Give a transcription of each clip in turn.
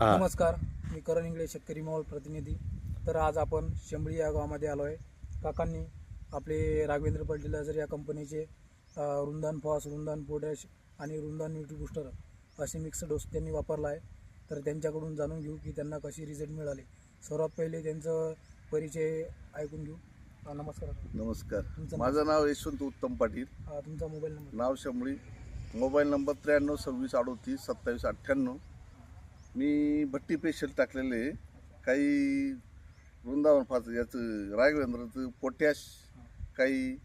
हा. नमस्कार मी करण इंगळे शेतकरी मोहोळ प्रतिनिधी. तर आज आपण शेंबळी या गावामध्ये आलो आहे. काकांनी आपले राघवेंद्र फर्टिलायझर या कंपनीचे अ, रुंदान फॉस रुंदान पोटॅश आणि रुंदान न्यूट्री बुस्टर असे मिक्स डोस त्यांनी वापरला आहे. तर त्यांच्याकडून जाणून घेऊ की त्यांना कशी रिझल्ट मिळाले. सर्वात पहिले त्यांचं परिचय ऐकून घेऊ. अ, नमस्कार नमस्कार. तुमचं? माझं नाव यशवंत उत्तम पाटील. अ, तुमचा मोबाईल नंबर? नाव शंभळी मोबाईल नंबर त्र्याण्णव सव्वीस अडोतीस सत्तावीस अठ्ठ्याण्णव. मी भट्टी पेशल टाकलेले. काही वृंदावन फाच याचं राघवेंद्राचं पोटॅश काही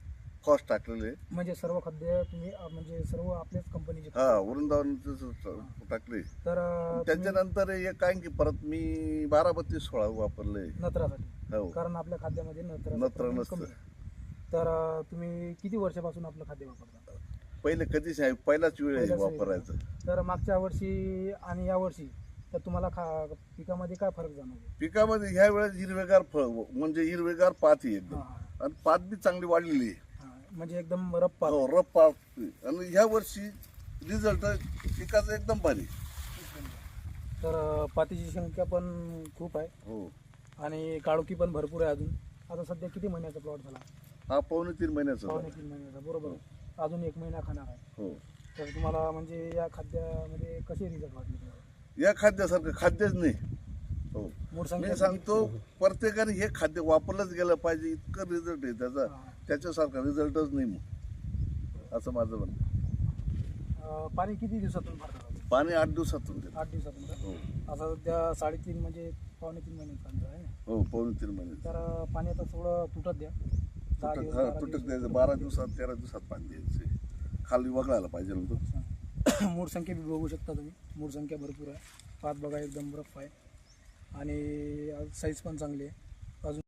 फॉस टाकलेले. म्हणजे सर्व खाद्य तुम्ही अ, म्हणजे सर्व आपल्याच कंपनीचे हा वृंदावनचं टाकले तर अ, त्याच्यानंतर एक काय की परत मी बारा बत्तीस सोळा वापरले नत्रासाठी हो कारण आपल्या खाद्यामध्ये नत्र नत्र नसतं. तर अं, तुम्ही किती वर्षापासून आपलं खाद्य वापरता पहिले कधीच नाही पहिलाच वेळ आहे पहिलाच वेळ. वापरायचं तर मागच्या वर्षी आणि या वर्षी तर तुम्हाला खा पिकामध्ये काय फरक जाणवतो? पिकामध्ये ह्या वेळेस हिरवेगार फळ म्हणजे हिरवेगार पात आहे एकदम. हा, आणि पात बी चांगली वाढलेली आहे. हा. म्हणजे एकदम रप्पा हो रफ पात आणि ह्या वर्षी रिझल्ट पिकाचा एकदम भारी तर अं, पातीची संख्या पण खूप आहे. हो. आणि काळोखी पण भरपूर आहे अजून. आता सध्या किती महिन्याचा प्लॉट झाला? हा पावणे तीन महिन्याचा पावणे झाला. तीन महिन्याचा बरोबर अजून एक महिना खाणार आहे. हो. तर तुम्हाला म्हणजे या खाद्यामध्ये कसे रिझल्ट वाटले तुम्हाला? या खाद्यासारखं खाद्यच नाही. हो. मी सांगतो प्रत्येकाने हे खाद्य वापरलंच गेलं पाहिजे इतकं रिझल्ट आहे त्याचा. त्याच्यासारखा रिझल्टच नाही मग. असं माझं म्हणणं पाणी किती दिवसातून पाणी आठ दिवसातून. आठ दिवसातून? हो. आता सध्या साडेतीन म्हणजे पावणे तीन महिन्याचा अंतर आहे. ना हो पावणे तीन महिने. तर पाणी आता थोडं तुटत द्या. तुटक दिवस द्यायचं तुटत बारा. दिवसात तेरा दिवसात पाणी द्यायचं. खाली वगळायला पाहिजे ना तो. मूळ संख्या बी बघू शकता तुम्ही. मूळ संख्या भरपूर आहे. पात बघा एकदम रफ आहे. आणि साईज पण चांगली आहे. अजून